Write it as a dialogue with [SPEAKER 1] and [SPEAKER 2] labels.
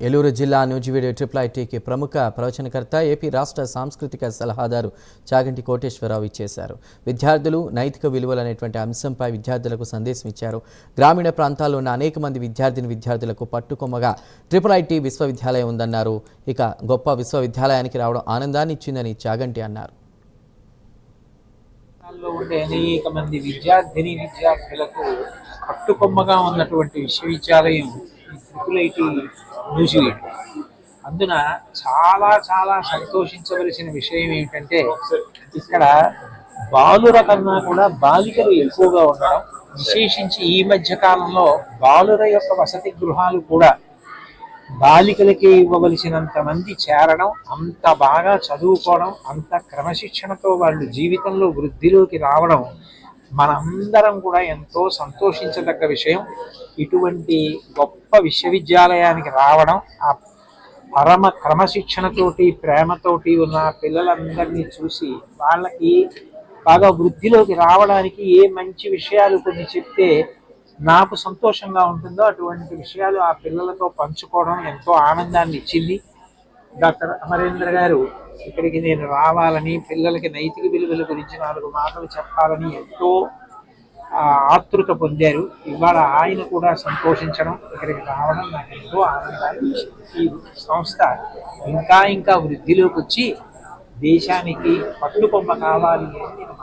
[SPEAKER 1] ఏలూరు జిల్లా నూజివీడు ట్రిపుల్ ఐటీకి ప్రముఖ ప్రవచనకర్త ఏపీ రాష్ట్ర సాంస్కృతిక సలహాదారు చాగంటి కోటేశ్వరరావు ఇచ్చేశారు. విద్యార్థులు నైతిక విలువలు అనేటువంటి అంశంపై విద్యార్థులకు సందేశం ఇచ్చారు. గ్రామీణ ప్రాంతాల్లో ఉన్న అనేక మంది విద్యార్థిని విద్యార్థులకు పట్టుకొమ్మగా ట్రిపుల్ ఐటీ విశ్వవిద్యాలయం ఉందన్నారు. ఇక గొప్ప విశ్వవిద్యాలయానికి రావడం ఆనందాన్ని ఇచ్చిందని చాగంటి అన్నారు.
[SPEAKER 2] ఉండే అనేక మంది విద్యార్థిని విద్యార్థులకు పట్టుకొమ్మగా ఉన్నటువంటి విశ్వవిద్యాలయం ట్రిపుల్ ఐటీ న్యూజిలాండ్. అందున చాలా చాలా సంతోషించవలసిన విషయం ఏమిటంటే ఇక్కడ బాలుర కన్నా కూడా బాలికలు ఎక్కువగా ఉండడం విశేషించి ఈ మధ్య కాలంలో బాలుర యొక్క వసతి గృహాలు కూడా బాలికలకి ఇవ్వవలసినంత మంది చేరడం అంత బాగా చదువుకోవడం అంత క్రమశిక్షణతో వాళ్ళు జీవితంలో వృద్ధిలోకి రావడం మనందరం కూడా ఎంతో సంతోషించదగ్గ విషయం ఇటువంటి గొప్ప విశ్వవిద్యాలయానికి రావడం ఆ పరమ క్రమశిక్షణతోటి ప్రేమతోటి ఉన్న పిల్లలందరినీ చూసి వాళ్ళకి బాగా వృద్ధిలోకి రావడానికి ఏ మంచి విషయాలు కొన్ని చెప్తే నాకు సంతోషంగా ఉంటుందో అటువంటి విషయాలు ఆ పిల్లలతో పంచుకోవడం ఎంతో ఆనందాన్ని ఇచ్చింది. డాక్టర్ అమరేంద్ర గారు ఇక్కడికి నేను రావాలని పిల్లలకి నైతిక విలువల గురించి నాలుగు మాటలు చెప్పాలని ఎంతో ఆతృత పొందారు. ఇవాళ ఆయన కూడా సంతోషించడం ఇక్కడికి రావడం నాకు ఎంతో ఆనందాన్ని ఈ సంస్థ ఇంకా ఇంకా వృద్ధిలోకి వచ్చి దేశానికి పట్టుకొమ్మ కావాలి అని నేను